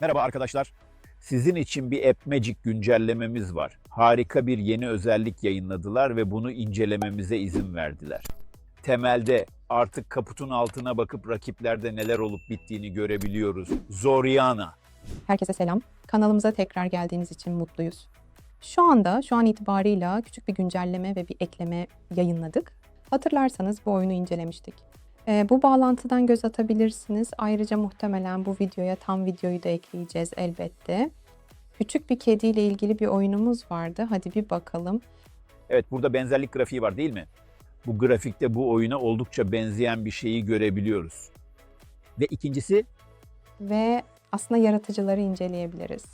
Merhaba arkadaşlar. Sizin için bir AppMagic güncellememiz var. Harika bir yeni özellik yayınladılar ve bunu incelememize izin verdiler. Temelde artık kaputun altına bakıp rakiplerde neler olup bittiğini görebiliyoruz. Zoriana. Herkese selam. Kanalımıza tekrar geldiğiniz için mutluyuz. Şu anda, şu an itibarıyla küçük bir güncelleme ve bir ekleme yayınladık. Hatırlarsanız bu oyunu incelemiştik. Ee, bu bağlantıdan göz atabilirsiniz. Ayrıca muhtemelen bu videoya tam videoyu da ekleyeceğiz elbette. Küçük bir kediyle ilgili bir oyunumuz vardı. Hadi bir bakalım. Evet burada benzerlik grafiği var değil mi? Bu grafikte bu oyuna oldukça benzeyen bir şeyi görebiliyoruz. Ve ikincisi Ve aslında yaratıcıları inceleyebiliriz.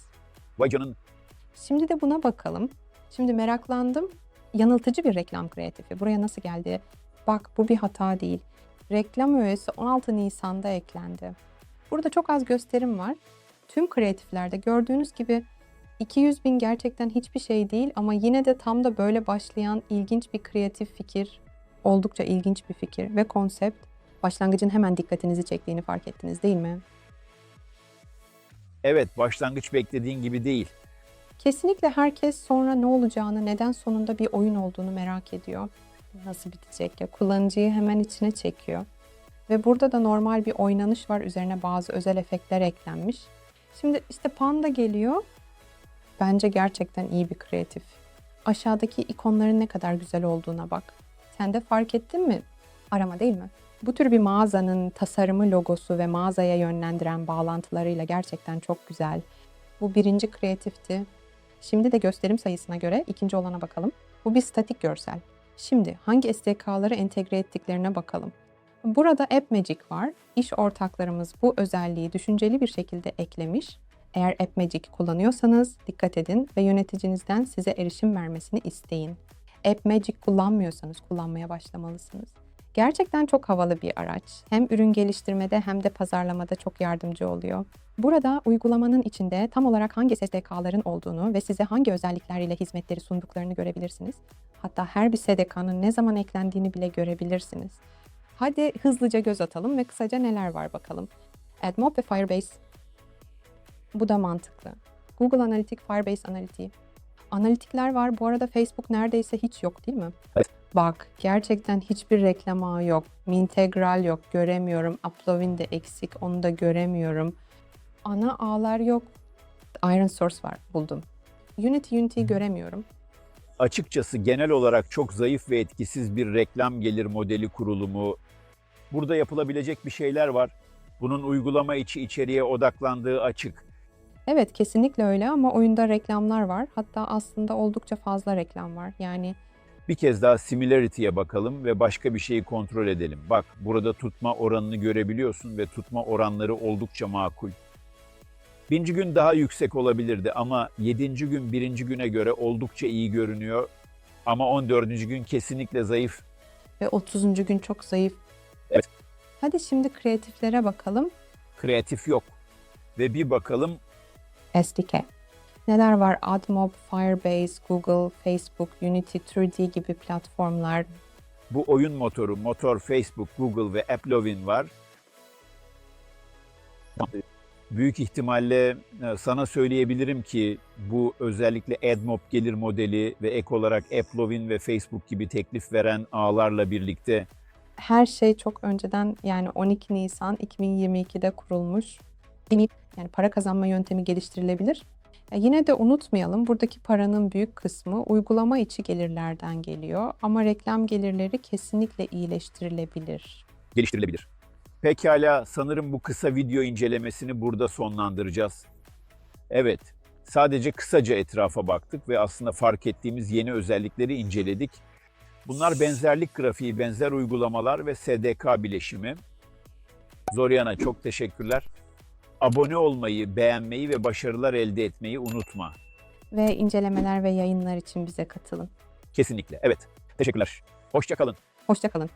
vay canın Şimdi de buna bakalım. Şimdi meraklandım. Yanıltıcı bir reklam kreatifi. Buraya nasıl geldi? Bak bu bir hata değil. Reklam öğesi 16 Nisan'da eklendi. Burada çok az gösterim var. Tüm kreatiflerde gördüğünüz gibi 200 bin gerçekten hiçbir şey değil ama yine de tam da böyle başlayan ilginç bir kreatif fikir, oldukça ilginç bir fikir ve konsept başlangıcın hemen dikkatinizi çektiğini fark ettiniz değil mi? evet başlangıç beklediğin gibi değil. Kesinlikle herkes sonra ne olacağını, neden sonunda bir oyun olduğunu merak ediyor. Nasıl bitecek ya? Kullanıcıyı hemen içine çekiyor. Ve burada da normal bir oynanış var. Üzerine bazı özel efektler eklenmiş. Şimdi işte Panda geliyor. Bence gerçekten iyi bir kreatif. Aşağıdaki ikonların ne kadar güzel olduğuna bak. Sen de fark ettin mi? Arama değil mi? Bu tür bir mağazanın tasarımı, logosu ve mağazaya yönlendiren bağlantılarıyla gerçekten çok güzel. Bu birinci kreatifti. Şimdi de gösterim sayısına göre ikinci olana bakalım. Bu bir statik görsel. Şimdi hangi SDK'ları entegre ettiklerine bakalım. Burada AppMagic var. İş ortaklarımız bu özelliği düşünceli bir şekilde eklemiş. Eğer AppMagic kullanıyorsanız dikkat edin ve yöneticinizden size erişim vermesini isteyin. AppMagic kullanmıyorsanız kullanmaya başlamalısınız. Gerçekten çok havalı bir araç. Hem ürün geliştirmede hem de pazarlamada çok yardımcı oluyor. Burada uygulamanın içinde tam olarak hangi SDK'ların olduğunu ve size hangi özelliklerle hizmetleri sunduklarını görebilirsiniz. Hatta her bir SDK'nın ne zaman eklendiğini bile görebilirsiniz. Hadi hızlıca göz atalım ve kısaca neler var bakalım. AdMob ve Firebase. Bu da mantıklı. Google Analytics, Firebase Analytics. Analitikler var. Bu arada Facebook neredeyse hiç yok değil mi? Bak gerçekten hiçbir reklam ağı yok. Mintegral yok. Göremiyorum. Uplovin de eksik. Onu da göremiyorum. Ana ağlar yok. Iron Source var. Buldum. Unity Unity'yi göremiyorum. Açıkçası genel olarak çok zayıf ve etkisiz bir reklam gelir modeli kurulumu. Burada yapılabilecek bir şeyler var. Bunun uygulama içi içeriğe odaklandığı açık. Evet kesinlikle öyle ama oyunda reklamlar var. Hatta aslında oldukça fazla reklam var. Yani Bir kez daha similarity'ye bakalım ve başka bir şeyi kontrol edelim. Bak burada tutma oranını görebiliyorsun ve tutma oranları oldukça makul. Birinci gün daha yüksek olabilirdi ama yedinci gün birinci güne göre oldukça iyi görünüyor. Ama 14. gün kesinlikle zayıf. ve 30. gün çok zayıf. Evet. Hadi şimdi kreatiflere bakalım. Kreatif yok. Ve bir bakalım SDK. Neler var? AdMob, Firebase, Google, Facebook, Unity 3D gibi platformlar. bu oyun motoru, motor Facebook, Google ve AppLovin var. Büyük ihtimalle e, sana söyleyebilirim ki bu özellikle AdMob gelir modeli ve ek olarak AppLovin ve Facebook gibi teklif veren ağlarla birlikte Her şey çok önceden yani 12 Nisan 2022'de kurulmuş. Yani para kazanma yöntemi geliştirilebilir. E, yine de unutmayalım buradaki paranın büyük kısmı uygulama içi gelirlerden geliyor ama reklam gelirleri kesinlikle iyileştirilebilir. geliştirilebilir. Pekala sanırım bu kısa video incelemesini burada sonlandıracağız. Evet, sadece kısaca etrafa baktık ve aslında fark ettiğimiz yeni özellikleri inceledik. Bunlar benzerlik grafiği, benzer uygulamalar ve SDK bileşimi. Zoriana çok teşekkürler. Abone olmayı, beğenmeyi ve başarılar elde etmeyi unutma. Ve incelemeler ve yayınlar için bize katılın. Kesinlikle. Evet. Teşekkürler. Hoşça kalın. Hoşçakalın.